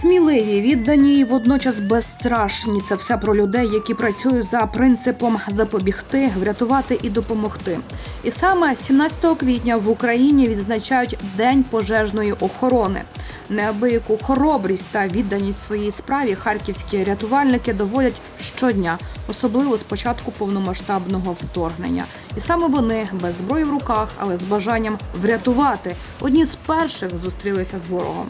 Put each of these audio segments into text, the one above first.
Сміливі, віддані і водночас безстрашні. Це все про людей, які працюють за принципом запобігти, врятувати і допомогти. І саме 17 квітня в Україні відзначають День пожежної охорони. Неабияку хоробрість та відданість своїй справі харківські рятувальники доводять щодня, особливо з початку повномасштабного вторгнення. І саме вони без зброї в руках, але з бажанням врятувати, одні з перших зустрілися з ворогом.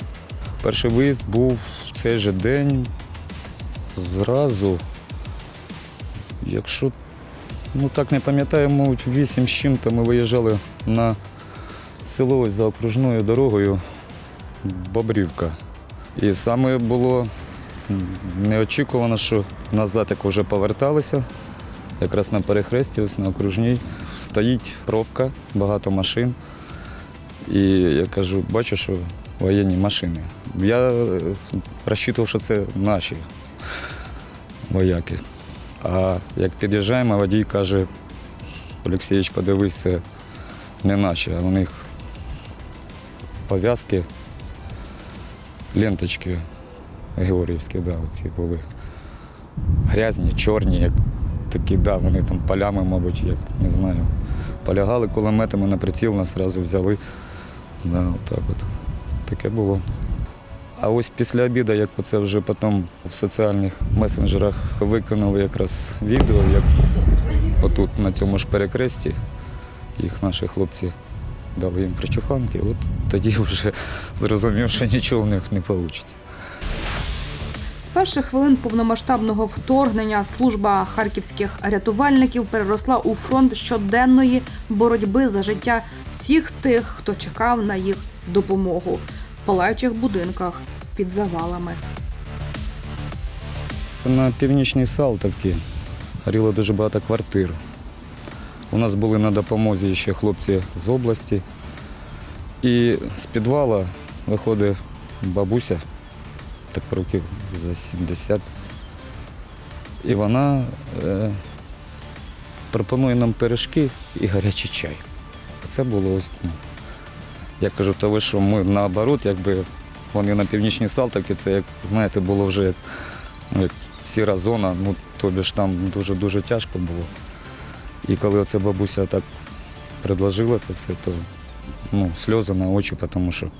Перший виїзд був в цей же день. Зразу, якщо ну так не пам'ятаю, мабуть, вісім з чим-то ми виїжджали на село за окружною дорогою Бобрівка. І саме було неочікувано, що назад, як вже поверталися, якраз на перехресті, ось на окружній, стоїть пробка, багато машин. І я кажу, бачу, що воєнні машини. Я е, розчитував, що це наші вояки. А як під'їжджаємо, водій каже, Олексійович, подивись, це не наші, а у них пов'язки, ленточки георгіївські, да, оці були. Грязні, чорні, як такі, да, вони там полями, мабуть, як не знаю. Полягали кулеметами на приціл, нас одразу взяли. Да, отак от. Таке було. А ось після обіду, як це вже потім в соціальних месенджерах виконали якраз відео, як отут на цьому ж перекресті їх наші хлопці дали їм причуханки, от тоді вже зрозумів, що нічого в них не вийде. Перших хвилин повномасштабного вторгнення служба харківських рятувальників переросла у фронт щоденної боротьби за життя всіх тих, хто чекав на їх допомогу в палаючих будинках під завалами. На північній Салтовці горіло дуже багато квартир. У нас були на допомозі ще хлопці з області. І з підвала виходить бабуся, так років за 70. І вона е, пропонує нам пиріжки і гарячий чай. Це було ось. Ну, я кажу, то ви що ми наоборот, якби вони на північній Салтовці, це як, знаєте, було вже як, ну, як сіра зона, ну тобі ж там дуже-дуже тяжко було. І коли оця бабуся так предложила це все, то ну, сльози на очі, тому що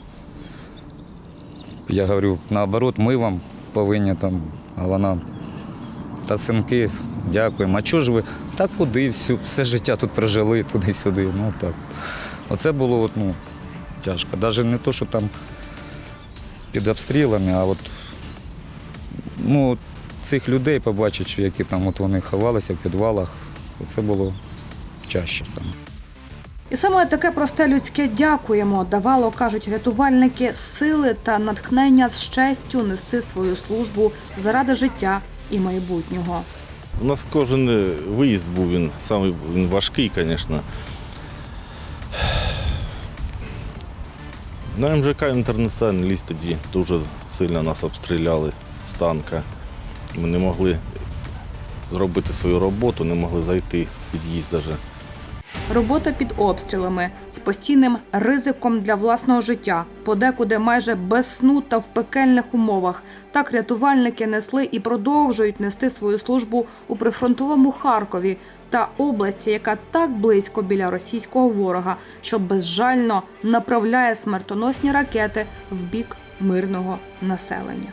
я говорю, наоборот, ми вам повинні там, а вона. Та синки, дякуємо. А чого ж ви? Так куди, всю, все життя тут прожили, туди-сюди. Ну так. Оце було от, ну, тяжко. Навіть не то, що там під обстрілами, а от ну, цих людей побачити, які там от вони ховалися в підвалах, це було чаще саме. І саме таке просте людське дякуємо давало, кажуть рятувальники, сили та натхнення з честю нести свою службу заради життя і майбутнього. У нас кожен е, виїзд був він самий він важкий, звісно. На МЖК інтернаціональний ліс тоді дуже сильно нас обстріляли з танка. Ми не могли зробити свою роботу, не могли зайти в під'їзд навіть. Робота під обстрілами з постійним ризиком для власного життя, подекуди майже без сну та в пекельних умовах. Так рятувальники несли і продовжують нести свою службу у прифронтовому Харкові та області, яка так близько біля російського ворога, що безжально направляє смертоносні ракети в бік мирного населення.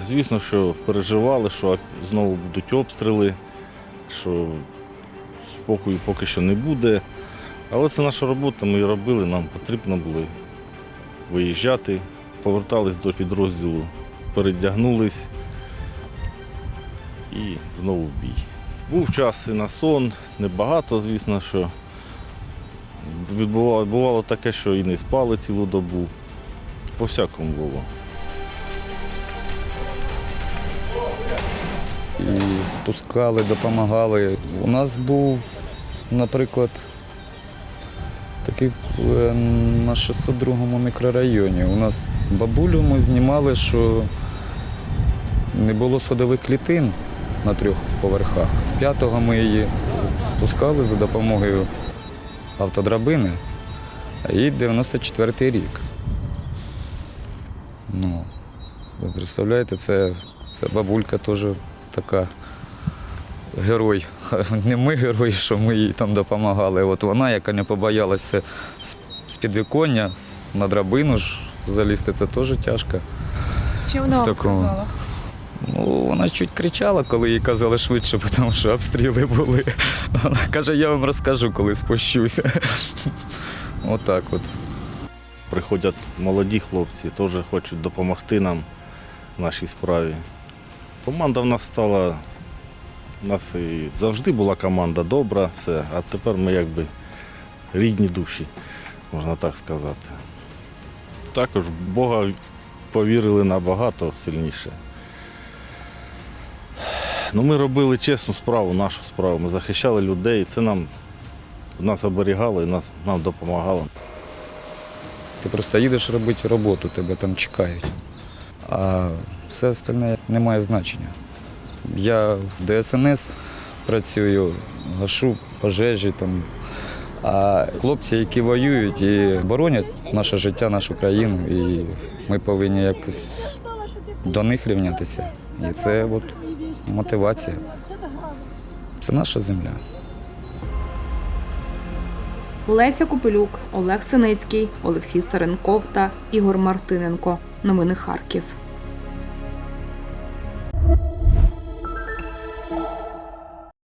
Звісно, що переживали, що знову будуть обстріли, що спокою поки що не буде. Але це наша робота, ми її робили, нам потрібно було виїжджати, повертались до підрозділу, передягнулись і знову в бій. Був час і на сон, небагато, звісно, що відбувало, бувало таке, що і не спали цілу добу. По всякому було. Спускали, допомагали. У нас був, наприклад, такий е, на 602 мікрорайоні. У нас бабулю ми знімали, що не було садових клітин на трьох поверхах. З п'ятого ми її спускали за допомогою автодрабини, і 94-й рік. Ну, Ви представляєте, це, це бабулька теж така герой. Не ми герої, що ми їй там допомагали. От вона, яка не побоялася з- підвіконня на драбину ж залізти, це теж тяжко. Що вона вам сказала? Ну, вона чуть кричала, коли їй казали швидше, тому що обстріли були. Вона каже, я вам розкажу, коли спущуся. Отак от. Приходять молоді хлопці, теж хочуть допомогти нам в нашій справі. Команда в нас стала, у нас і завжди була команда добра, все, а тепер ми якби рідні душі, можна так сказати. Також в Бога повірили набагато сильніше. Ну, ми робили чесну справу, нашу справу. Ми захищали людей, це нам нас оберігало і нас, нам допомагало. Ти просто їдеш робити роботу, тебе там чекають. А все остальне не має значення. Я в ДСНС працюю, гашу пожежі там. А хлопці, які воюють і боронять наше життя, нашу країну, і ми повинні якось до них рівнятися. І це от мотивація. Це наша земля. Леся Копилюк, Олег Синицький, Олексій Старенков та Ігор Мартиненко. Новини Харків.